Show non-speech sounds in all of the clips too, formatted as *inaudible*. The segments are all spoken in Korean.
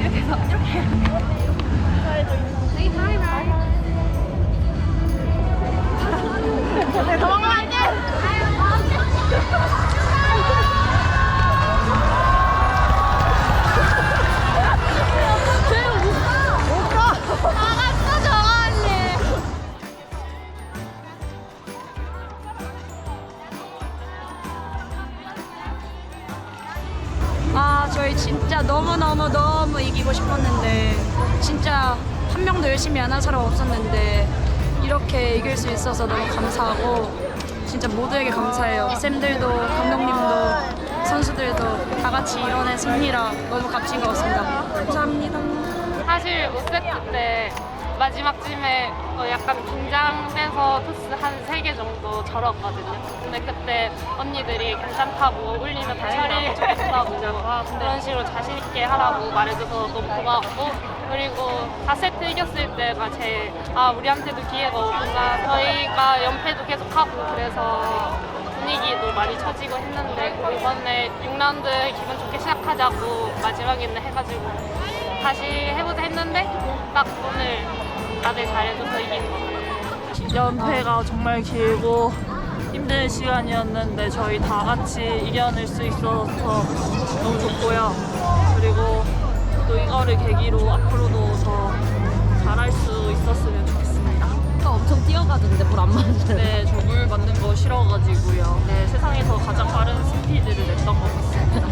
이렇게 해서 이렇게 해야 돼 하이 하이 하이 도망가면 안 돼 이렇게 이길 수 있어서 너무 감사하고 진짜 모두에게 감사해요. 쌤들도 감독님도 선수들도 다 같이 이뤄낸 승리라 너무 값진 것 같습니다. 감사합니다. 사실 5세트 때 마지막 쯤에 어, 약간 긴장돼서 토스 한세개 정도 절었거든요. 근데 그때 언니들이 괜찮다고 울리면 다시 하라고 좋겠다고. *laughs* 그런 식으로 자신 있게 하라고 말해줘서 너무 고마웠고 그리고 4세트 이겼을 때가 제일 아 우리한테도 기회가 오구나 저희가 연패도 계속하고 그래서 분위기도 많이 처지고 했는데 이번에 6라운드 기분 좋게 시작하자고 마지막에는 해가지고 다시 해보자 했는데 딱 오늘 다들 잘해줘서 이긴 것 같아요. 연패가 정말 길고 힘든 시간이었는데 저희 다 같이 이겨낼 수 있어서 너무 좋고요. 그리고 또 이거를 계기로 앞으로도 더 잘할 수 있었으면 좋겠습니다. 엄청 뛰어가던데 물 안 맞는데. 네, 저 물 맞는 거 싫어가지고요. 네, 세상에서 가장 빠른 스피드를 냈던 것 같습니다.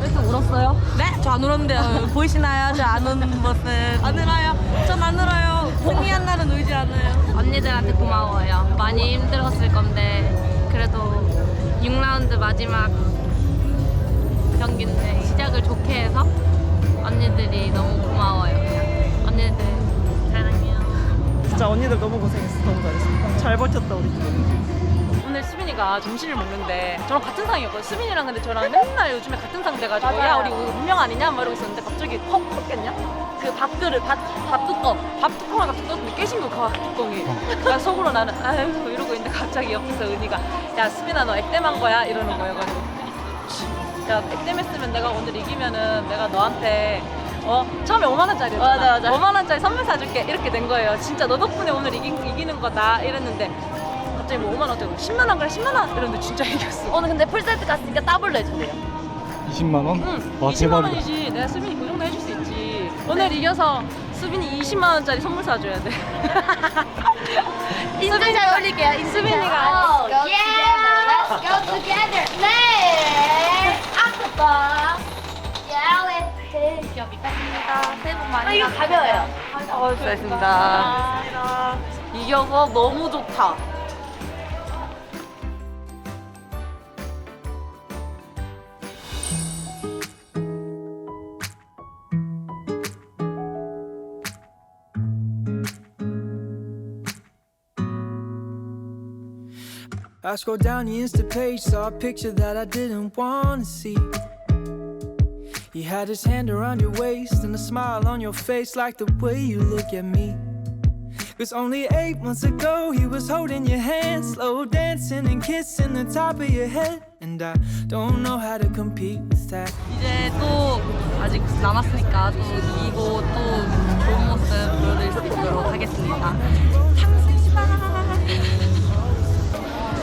왜 이렇게 울었어요? 네? 저 안 울었는데 요 *laughs* 보이시나요? 저 안 우는 모습 안 울어요 전 안 울어요 승리한 날은 울지 않아요 언니들한테 고마워요. 많이 힘들었을 건데 그래도 6라운드 마지막 경기인데 시작을 좋게 해서 언니들이 너무 고마워요. 그냥. 언니들 사랑해요. 진짜 언니들 너무 고생했어. 너무 잘했어. 잘 버텼다, 우리 팀. 오늘 수빈이가 점심을 먹는데 저랑 같은 상이었거든요 수빈이랑 근데 저랑 맨날 요즘에 같은 상 돼가지고 야 우리 운명 아니냐? 막 이러고 있었는데 갑자기 헉 컸겠냐? 그 밥그릇 밥, 밥 뚜껑 밥 뚜껑을 갑자기 떴는데 깨진 거그 뚜껑이 나 속으로 나는 아유 이러고 있는데 갑자기 옆에서 은희가 야 수빈아 너 액땜한 거야? 이러는 거예요 가지고 야 액땜했으면 내가 오늘 이기면은 내가 너한테 어 처음에 5만 원짜리였잖아. 맞아, 맞아. 5만 원짜리 선물 사줄게 이렇게 된 거예요. 진짜 너 덕분에 오늘 이기, 이기는 거다 이랬는데 갑자기 뭐 5만 원짜리 10만 원 그래 10만 원 이랬는데 진짜 이겼어. 오늘 근데 풀세트 갔으니까 더블로 해주세요. 20만 원? 응. 와 20만 대박이다. 원이지. 내가 수빈이 그 정도 해줄 수 있지. 오늘 이겨서 수빈이 20만 원짜리 선물 사줘야 돼. 인증샷 올릴게요. 수빈이가 Go together. Let's go together. 네. 아빠. Yeah, 여기까지입니다. 새해 복 많이 아, 이거 가벼워요. 어, 수고하셨습니다. 이겨서 너무 좋다. I scrolled down the Insta page, saw a picture that I didn't want to see. He had his hand around your waist and a smile on your face, like the way you look at me. Cause only eight months ago, he was holding your hand, slow dancing and kissing the top of your head. And I don't know how to compete with that. 이제 또 아직 남았으니까 또 이기고 또 좋은 모습 보여드릴 수 있도록 하겠습니다.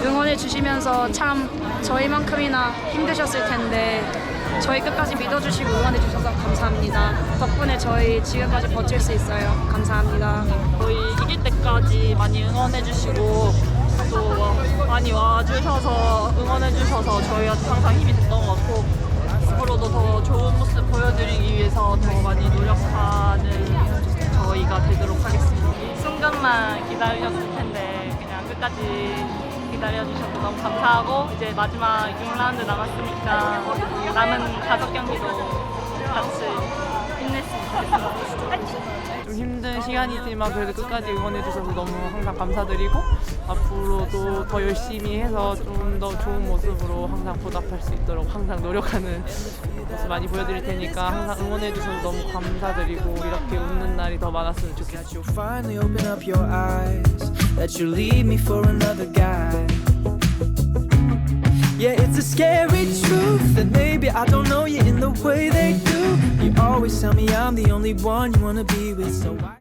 응원해 주시면서 참 저희만큼이나 힘드셨을 텐데 저희 끝까지 믿어주시고 응원해 주셔서 감사합니다. 덕분에 저희 지금까지 버틸 수 있어요. 감사합니다. 저희 이길 때까지 많이 응원해 주시고 또 많이 와주셔서 응원해 주셔서 저희한테 항상 힘이 됐던 것 같고 앞으로도 더 좋은 모습 보여드리기 위해서 더 많이 노력하는 저희가 되도록 하겠습니다. 이 순간만 기다리셨을 텐데 그냥 끝까지 기다려주셔서 너무 감사하고 이제 마지막 6라운드 남았으니까 남은 다섯 경기도 같이 힘냈으면 좋겠습니다. 좀 힘든 시간이지만 그래도 끝까지 응원해주셔서 너무 항상 감사드리고 앞으로도 더 열심히 해서 좀 더 좋은 모습으로 항상 보답할 수 있도록 항상 노력하는 모습 많이 보여드릴 테니까 항상 응원해주셔서 너무 감사드리고 이렇게 웃는 날이 더 많았으면 좋겠어요. That you'll finally open up your eyes, that you'll leave me for another guy. Yeah, it's a scary truth that maybe I don't know you in the way they do. You always tell me I'm the only one you wanna be with, so why?